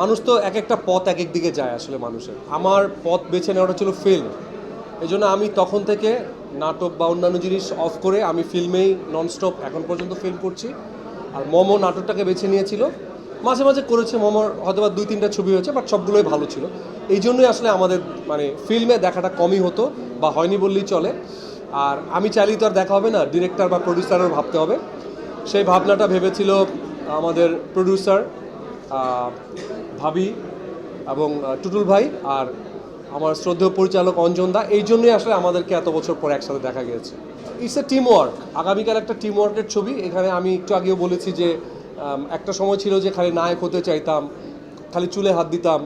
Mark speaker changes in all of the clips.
Speaker 1: মানুষ তো এক একটা পথ এক এক দিকে যায় আসলে মানুষের। আমার পথ বেছে নেওয়াটা ছিল ফিল্ম এই জন্য আমি তখন থেকে নাটক বা অন্যান্য জিনিস অফ করে আমি ফিল্মেই ননস্টপ এখন পর্যন্ত ফিল্ম করছি। আর মোমো নাটকটাকে বেছে নিয়েছিল। মাঝে মাঝে করেছে মোমোর হয়তো বা দুই তিনটা ছবি হয়েছে বাট সবগুলোই ভালো ছিল। এই জন্যই আসলে আমাদের মানে ফিল্মে দেখাটা কমই হতো বা হয়নি বললেই চলে। আর আমি চাইলেই তো আর দেখা হবে না ডিরেক্টর বা প্রডিউসারও ভাবতে হবে। সেই ভাবনাটা ভেবেছিল আমাদের প্রডিউসার ভাবি এবং টুটুল ভাই আর আমার শ্রদ্ধেয় পরিচালক অঞ্জন দা, এই জন্যই আসলে আমাদেরকে এত বছর পর একসাথে দেখা গিয়েছে। ইটস এ টিম ওয়ার্ক আগামীকাল একটা টিম ওয়ার্কের ছবি। এখানে আমি একটু আগেও বলেছি যে একটা সময় ছিল যে খালি নায়ক হতে চাইতাম, খালি চুলে হাত দিতাম,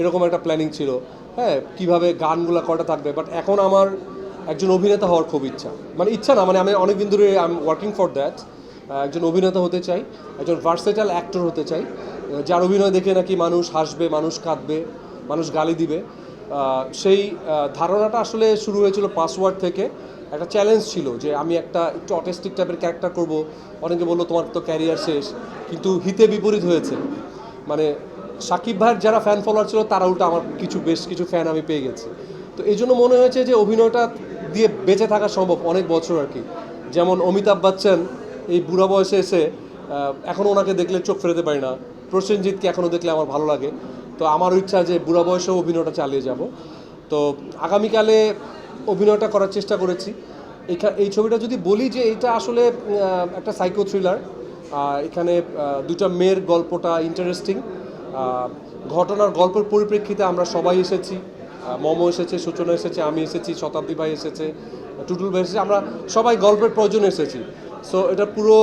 Speaker 1: এরকম একটা প্ল্যানিং ছিল। হ্যাঁ কীভাবে গানগুলো কটা থাকবে? বাট এখন আমার একজন অভিনেতা হওয়ার খুব ইচ্ছা। মানে ইচ্ছা না মানে আমি অনেকদিন ধরে I am working for that একজন অভিনেতা হতে চাই, একজন ভার্সেটাল অ্যাক্টর হতে চাই। যার অভিনয় দেখে নাকি মানুষ হাসবে মানুষ কাঁদবে মানুষ গালি দিবে। সেই ধারণাটা আসলে শুরু হয়েছিল পাসওয়ার্ড থেকে। একটা চ্যালেঞ্জ ছিল যে আমি একটা একটু অটিস্টিক টাইপের ক্যারেক্টার করব। অনেকে বলল তোমার তো ক্যারিয়ার শেষ। কিন্তু হিতে বিপরীত হয়েছে। মানে সাকিব ভাইয়ের যারা ফ্যান ফলোয়ার ছিল তারা উল্টো আমার কিছু বেশ কিছু ফ্যান আমি পেয়ে গেছি। তো এই জন্য মনে হয়েছে যে অভিনয়টা দিয়ে বেঁচে থাকা সম্ভব অনেক বছর আর কি। যেমন অমিতাভ বচ্চন এই বুড়া বয়সে এসে আহ, এখনও ওনাকে দেখলে চোখ ফেরাতে পারি না। প্রসেনজিৎকে এখনও দেখলে আমার ভালো লাগে। তো আমার ইচ্ছা যে বুড়া বয়সেও অভিনয়টা চালিয়ে যাব। তো আগামীকালে অভিনয়টা করার চেষ্টা করেছি। এই ছবিটা যদি বলি যে এটা আসলে একটা সাইকো থ্রিলার এখানে দুটা মেয়ের গল্পটা ইন্টারেস্টিং ঘটনার গল্পের পরিপ্রেক্ষিতে আমরা সবাই এসেছি। মম এসেছে, সূচনা এসেছে, আমি এসেছি, শতাব্দী ভাই এসেছে, টুটুল ভাই এসেছে, আমরা সবাই গল্পের প্রয়োজনে এসেছি। সো এটা পুরো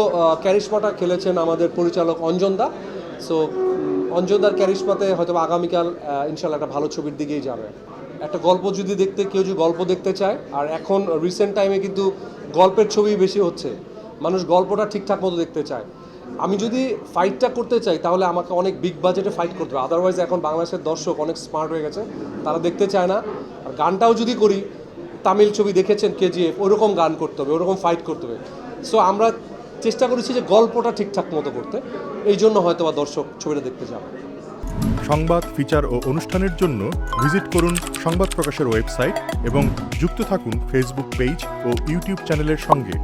Speaker 1: ক্যারিশমাটা খেলেছেন আমাদের পরিচালক অঞ্জনদা সো অঞ্জনদার ক্যারিশমাতে হয়তো আগামীকাল ইনশাল্লাহ একটা ভালো ছবির দিকেই যাবে। একটা গল্প যদি দেখতে, কেউ যদি গল্প দেখতে চায়, আর এখন রিসেন্ট টাইমে কিন্তু গল্পের ছবি বেশি হচ্ছে। মানুষ গল্পটা ঠিকঠাক মতো দেখতে চায়। আমি যদি ফাইটটা করতে চাই, তাহলে আমাকে অনেক বিগ বাজেটে ফাইট করতে হবে। আদারওয়াইজ এখন বাংলাদেশের দর্শক অনেক স্মার্ট হয়ে গেছে। তারা দেখতে চায় না। আর গানটাও যদি করি, তামিল ছবি দেখেছেন কেজিএফ ওরকম গান করতে হবে, ওরকম ফাইট করতে হবে। সো আমরা চেষ্টা করেছি যে গল্পটা ঠিকঠাক মতো করতে। এই জন্য হয়তো বা দর্শক ছবিটা দেখতে যাবে
Speaker 2: সংবাদ ফিচার ও অনুষ্ঠানের জন্য ভিজিট করুন সংবাদ প্রকাশের ওয়েবসাইট এবং যুক্ত থাকুন ফেসবুক পেজ ও ইউটিউব চ্যানেলের সঙ্গে।